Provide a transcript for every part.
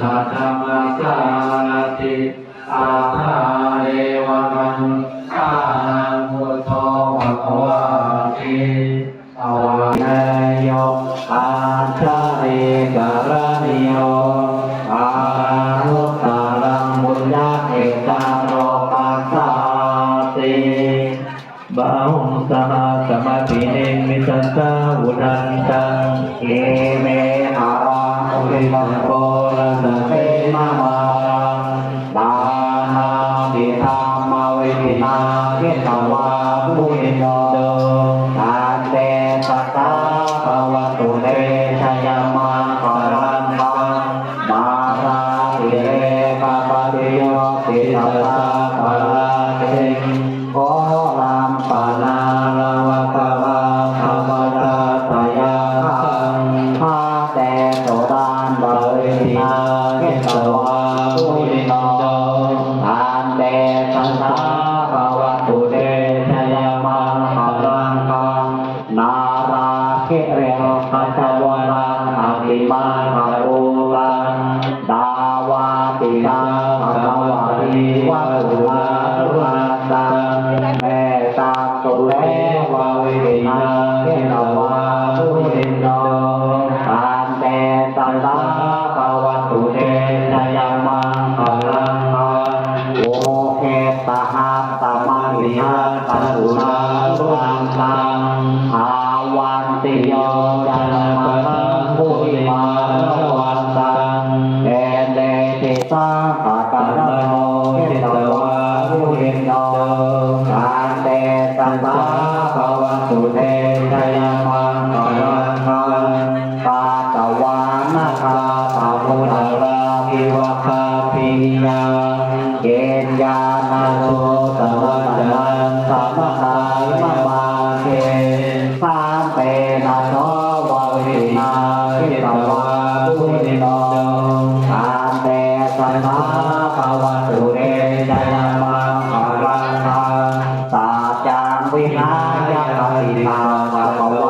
ธาธรรมสารติ เมตทาวาภูริตั โยตานาปนังภูมิมาสวันตังเอเตติสาหากัรโนจิตวาภูมิโนทาเตสัมมาภวสุเทนยมังกรังปาตวานาคาตามุราภิวคาภิยา วิหายาติปาตะวะ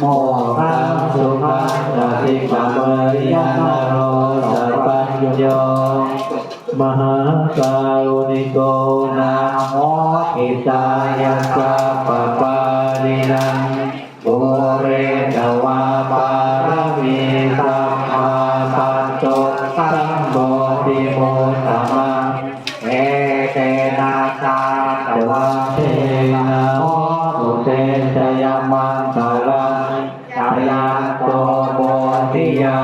โมตังสุภังปฏิปับริยานโรสัพพัญโยมหาการุณิโกนะโมอิตายะ ยาโตโพธิยา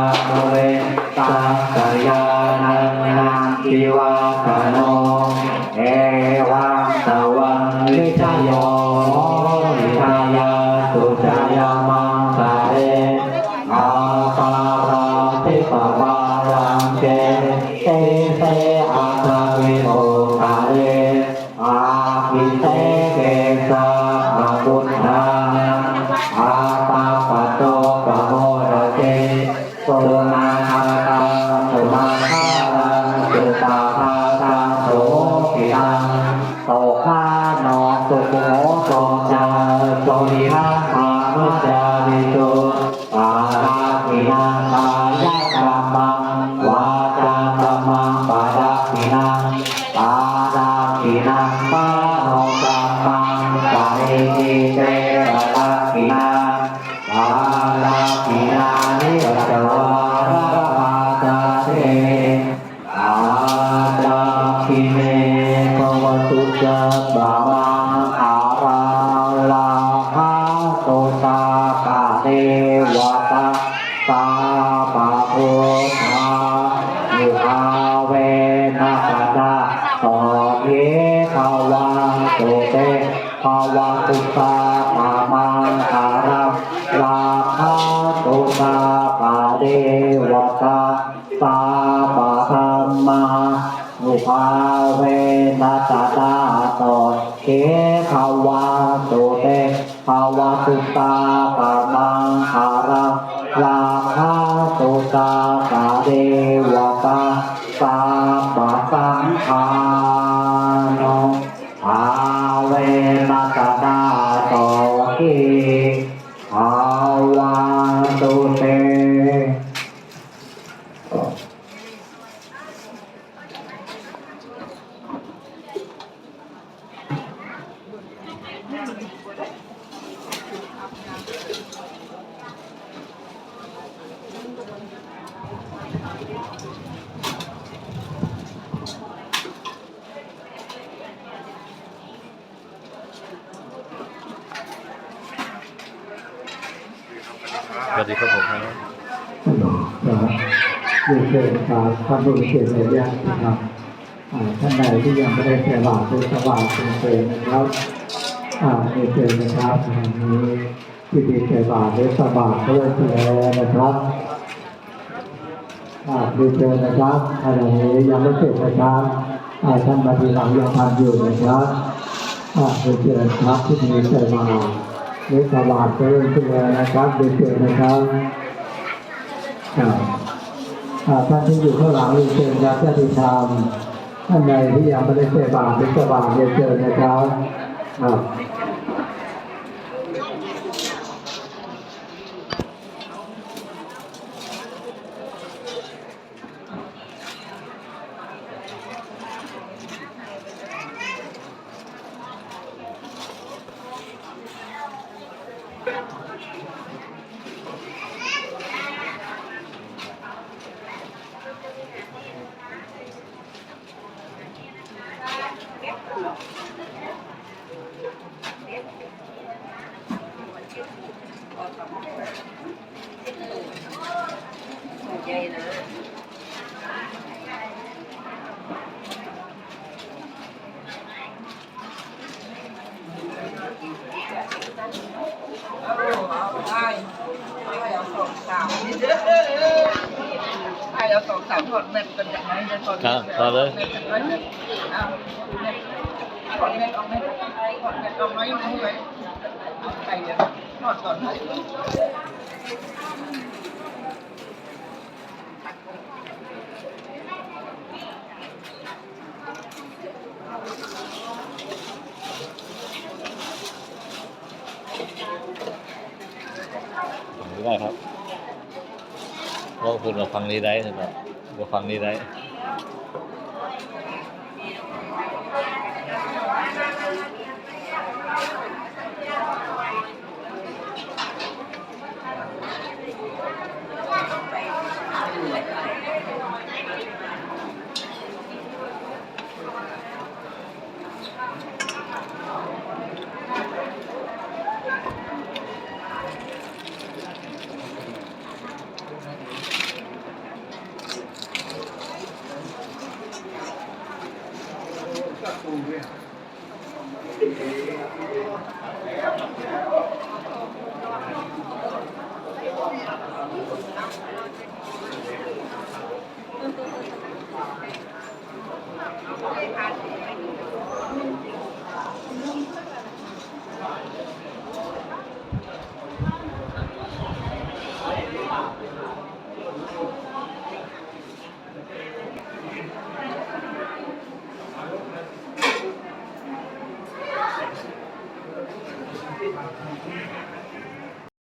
โมโตจาโตนิรังคาาวะตุเตภาวะตุตาปะมังคาราลาภาตุตากาเดวตาสาปะสังฆาโนภาเวนัสตาโตเขภาวะตุเต วัสดีครับผมครับนะครับเรียนเชิญครับท่านผู้มีเกียรติในญาตินะครับอ่าท่านใดที่ยังไม่ได้ใส่บาตรหรือสว่าตเรียนเชิญนะครับอ่าเรีนเชิญนะครับทางนี้พิธีใส่บาตรหรือสว่าตด้วยเชิญนะครับอ่าเรีนเชิญนะครับท่านใดยังไม่เสร็จนะครับอ่าท่านมาทีหลังยังทานอยู่นะครับอ่าเรีนเชิญครับพิธีใส่บาตร หรือสวาตด้วยเชิญนะครับเรียนเชิญนะครับครับอ่าท่านที่อยู่ข้างหลังเรียนเชิญครับญาติธรรมท่านใดที่ยังไม่ได้เส่บาตรหรือสบาตรเรียนเชิญนะครับ ครับเอาได้ให้เอาสองสามให้เอาสองสามถอดเม็ดเป็นอย่างไรจะถอดครับถอดเลยเม็ดเป็นไรเม็ดเอาเม็ดถอดเม็ดออกเม็ดถอดเม็ดออกไหมไม่ไหวไปเดี๋ยวถอดก่อนให้ฟั ไม่ได้ครับเราคุณเราฟังนี้ได้นะครับเราฟังนี้ได้ ปูด้วยเ